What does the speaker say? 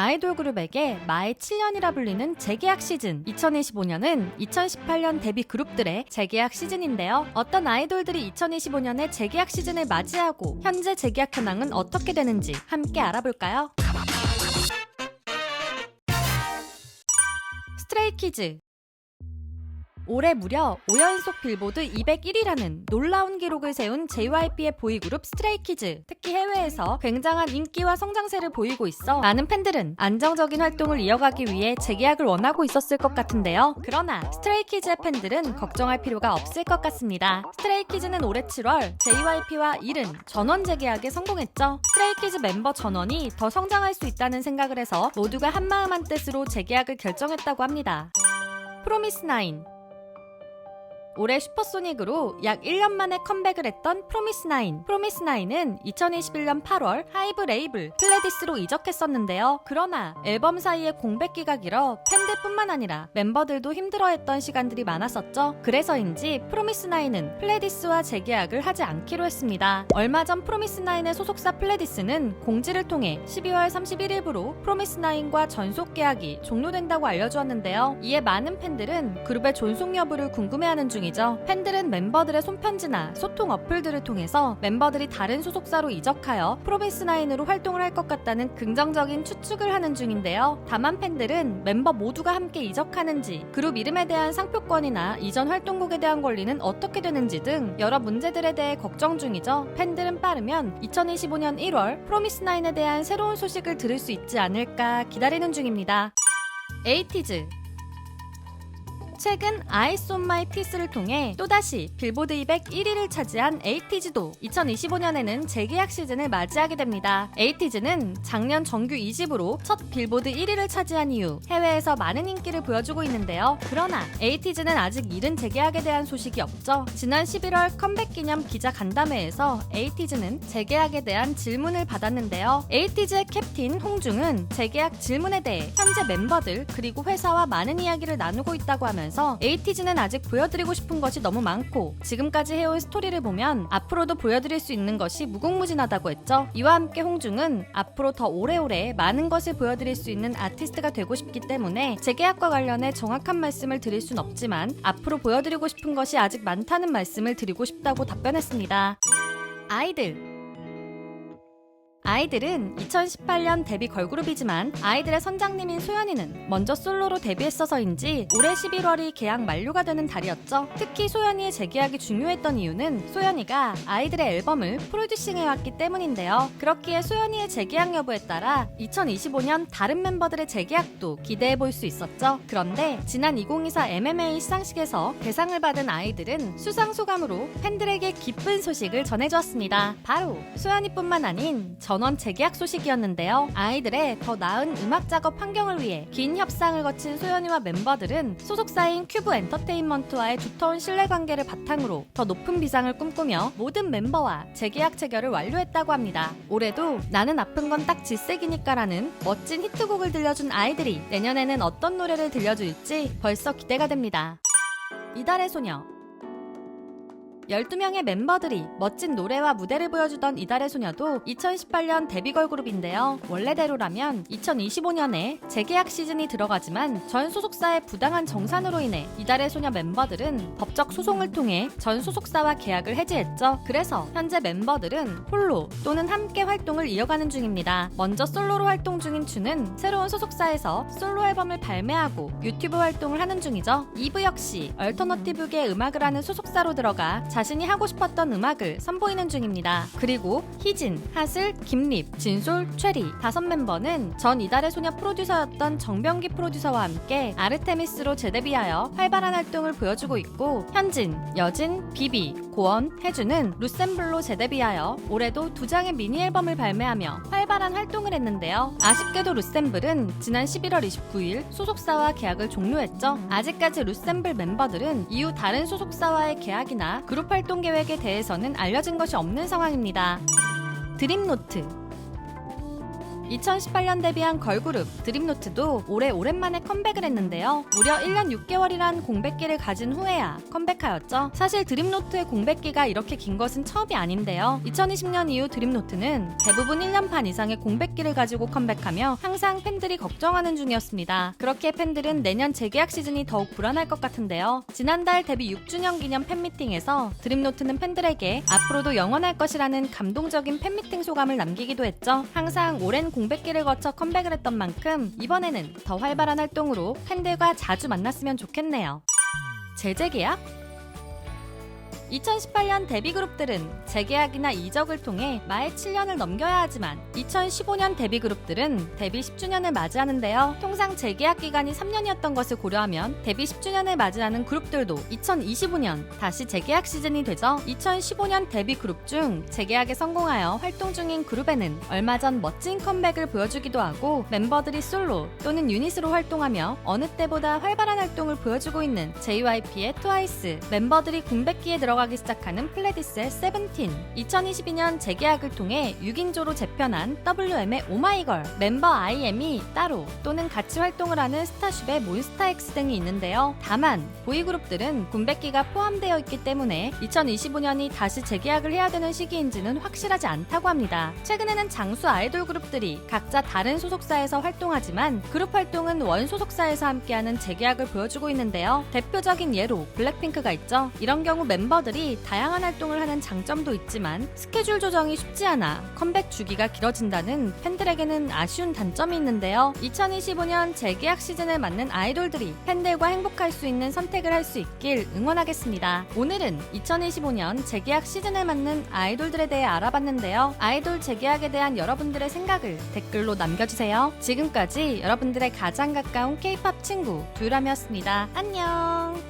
아이돌 그룹에게 마의 7년이라 불리는 재계약 시즌 2025년은 2018년 데뷔 그룹들의 재계약 시즌인데요. 어떤 아이돌들이 2025년에 재계약 시즌을 맞이하고 현재 재계약 현황은 어떻게 되는지 함께 알아볼까요? 스트레이키즈 올해 무려 5연속 빌보드 201위라는 놀라운 기록을 세운 JYP의 보이그룹 스트레이키즈. 특히 해외에서 굉장한 인기와 성장세를 보이고 있어 많은 팬들은 안정적인 활동을 이어가기 위해 재계약을 원하고 있었을 것 같은데요. 그러나 스트레이키즈의 팬들은 걱정할 필요가 없을 것 같습니다. 스트레이키즈는 올해 7월 JYP와 이른 전원 재계약에 성공했죠. 스트레이키즈 멤버 전원이 더 성장할 수 있다는 생각을 해서 모두가 한마음 한뜻으로 재계약을 결정했다고 합니다. 프로미스나인 올해 슈퍼소닉으로 약 1년 만에 컴백을 했던 프로미스나인. 프로미스나인은 2021년 8월 하이브 레이블 플레디스로 이적했었는데요. 그러나 앨범 사이에 공백기가 길어 팬들뿐만 아니라 멤버들도 힘들어했던 시간들이 많았었죠. 그래서인지 프로미스나인은 플레디스와 재계약을 하지 않기로 했습니다. 얼마 전 프로미스나인의 소속사 플레디스는 공지를 통해 12월 31일부로 프로미스나인과 전속 계약이 종료된다고 알려주었는데요. 이에 많은 팬들은 그룹의 존속 여부를 궁금해하는 중 이죠. 팬들은 멤버들의 손편지나 소통 어플들을 통해서 멤버들이 다른 소속사로 이적하여 프로미스나인으로 활동을 할 것 같다는 긍정적인 추측을 하는 중인데요. 다만 팬들은 멤버 모두가 함께 이적하는지, 그룹 이름에 대한 상표권이나 이전 활동곡에 대한 권리는 어떻게 되는지 등 여러 문제들에 대해 걱정 중이죠. 팬들은 빠르면 2025년 1월 프로미스나인에 대한 새로운 소식을 들을 수 있지 않을까 기다리는 중입니다. 에이티즈 최근 아이스 온 마이 피스를 통해 또다시 빌보드 200 1위를 차지한 에이티즈도 2025년에는 재계약 시즌을 맞이하게 됩니다. 에이티즈는 작년 정규 2집으로 첫 빌보드 1위를 차지한 이후 해외에서 많은 인기를 보여주고 있는데요. 그러나 에이티즈는 아직 이른 재계약에 대한 소식이 없죠. 지난 11월 컴백 기념 기자 간담회에서 에이티즈는 재계약에 대한 질문을 받았는데요. 에이티즈의 캡틴 홍중은 재계약 질문에 대해 현재 멤버들 그리고 회사와 많은 이야기를 나누고 있다고 하면서 하면서 에이티즈는 아직 보여드리고 싶은 것이 너무 많고 지금까지 해온 스토리를 보면 앞으로도 보여드릴 수 있는 것이 무궁무진하다고 했죠. 이와 함께 홍중은 앞으로 더 오래오래 많은 것을 보여드릴 수 있는 아티스트가 되고 싶기 때문에 재계약과 관련해 정확한 말씀을 드릴 순 없지만 앞으로 보여드리고 싶은 것이 아직 많다는 말씀을 드리고 싶다고 답변했습니다. 아이들 아이들은 2018년 데뷔 걸그룹이지만 아이들의 선장님인 소연이는 먼저 솔로로 데뷔했어서인지 올해 11월이 계약 만료가 되는 달이었죠. 특히 소연이의 재계약이 중요했던 이유는 소연이가 아이들의 앨범을 프로듀싱해왔기 때문인데요. 그렇기에 소연이의 재계약 여부에 따라 2025년 다른 멤버들의 재계약도 기대해볼 수 있었죠. 그런데 지난 2024 MMA 시상식에서 대상을 받은 아이들은 수상 소감으로 팬들에게 기쁜 소식을 전해주었습니다. 바로 소연이뿐만 아닌 전원 재계약 소식이었는데요. 아이들의 더 나은 음악 작업 환경을 위해 긴 협상을 거친 소연이와 멤버들은 소속사인 큐브 엔터테인먼트와의 두터운 신뢰 관계를 바탕으로 더 높은 비상을 꿈꾸며 모든 멤버와 재계약 체결을 완료했다고 합니다. 올해도 나는 아픈 건 딱 질색이니까라는 멋진 히트곡을 들려준 아이들이 내년에는 어떤 노래를 들려줄지 벌써 기대가 됩니다. 이달의 소녀 12명의 멤버들이 멋진 노래와 무대를 보여주던 이달의 소녀도 2018년 데뷔 걸그룹인데요. 원래대로라면 2025년에 재계약 시즌이 들어가지만 전 소속사의 부당한 정산으로 인해 이달의 소녀 멤버들은 법적 소송을 통해 전 소속사와 계약을 해지했죠. 그래서 현재 멤버들은 홀로 또는 함께 활동을 이어가는 중입니다. 먼저 솔로로 활동 중인 추는 새로운 소속사에서 솔로 앨범을 발매하고 유튜브 활동을 하는 중이죠. 이브 역시 얼터너티브계 음악을 하는 소속사로 들어가 자 신이 하고 싶었던 음악을 선보이는 중입니다. 그리고 희진, 하슬, 김립, 진솔, 최리 다섯 멤버는 전 이달의 소녀 프로듀서였던 정병기 프로듀서와 함께 아르테미스로 재데뷔하여 활발한 활동을 보여주고 있고 현진, 여진, 비비, 고원, 혜주는 루셈블로 재데뷔하여 올해도 두 장의 미니 앨범을 발매하며 활발한 활동을 했는데요. 아쉽게도 루셈블은 지난 11월 29일 소속사와 계약을 종료했죠. 아직까지 루셈블 멤버들은 이후 다른 소속사와의 계약이나 그룹 활동 계획에 대해서는 알려진 것이 없는 상황입니다. 드림노트 2018년 데뷔한 걸그룹 드림노트도 올해 오랜만에 컴백을 했는데요. 무려 1년 6개월이란 공백기를 가진 후에야 컴백하였죠. 사실 드림노트의 공백기가 이렇게 긴 것은 처음이 아닌데요. 2020년 이후 드림노트는 대부분 1년 반 이상의 공백기를 가지고 컴백하며 항상 팬들이 걱정하는 중이었습니다. 그렇게 팬들은 내년 재계약 시즌이 더욱 불안할 것 같은데요. 지난달 데뷔 6주년 기념 팬미팅에서 드림노트는 팬들에게 앞으로도 영원할 것이라는 감동적인 팬미팅 소감을 남기기도 했죠. 항상 오랜 공 백기를 거쳐 컴백을 했던 만큼 이번에는 더 활발한 활동으로 팬들과 자주 만났으면 좋겠네요. 재재계약? 2018년 데뷔 그룹들은 재계약이나 이적을 통해 말 7년을 넘겨야 하지만 2015년 데뷔 그룹들은 데뷔 10주년을 맞이하는데요. 통상 재계약 기간이 3년이었던 것을 고려하면 데뷔 10주년을 맞이하는 그룹들도 2025년 다시 재계약 시즌이 되죠. 2015년 데뷔 그룹 중 재계약에 성공하여 활동 중인 그룹에는 얼마 전 멋진 컴백을 보여주기도 하고 멤버들이 솔로 또는 유닛으로 활동하며 어느 때보다 활발한 활동을 보여주고 있는 JYP의 트와이스 멤버들이 공백기에 들어가 기 시작하는 플레디스의 세븐틴 2022년 재계약을 통해 6인조로 재편한 WM의 오마이걸 멤버 IM이 따로 또는 같이 활동을 하는 스타쉽의 몬스타엑스 등이 있는데요. 다만 보이그룹들은 공백기가 포함되어 있기 때문에 2025년이 다시 재계약을 해야 되는 시기인지는 확실하지 않다고 합니다. 최근에는 장수 아이돌 그룹들이 각자 다른 소속사에서 활동하지만 그룹 활동은 원 소속사에서 함께하는 재계약을 보여주고 있는데요. 대표적인 예로 블랙핑크가 있죠. 이런 경우 멤버들 이 다양한 활동을 하는 장점도 있지만 스케줄 조정이 쉽지 않아 컴백 주기가 길어진다는 팬들에게는 아쉬운 단점이 있는데요. 2025년 재계약 시즌을 맞는 아이돌들이 팬들과 행복할 수 있는 선택을 할 수 있길 응원하겠습니다. 오늘은 2025년 재계약 시즌을 맞는 아이돌들에 대해 알아봤는데요. 아이돌 재계약에 대한 여러분들의 생각을 댓글로 남겨주세요. 지금까지 여러분들의 가장 가까운 K-팝 친구 두유람이었습니다. 안녕!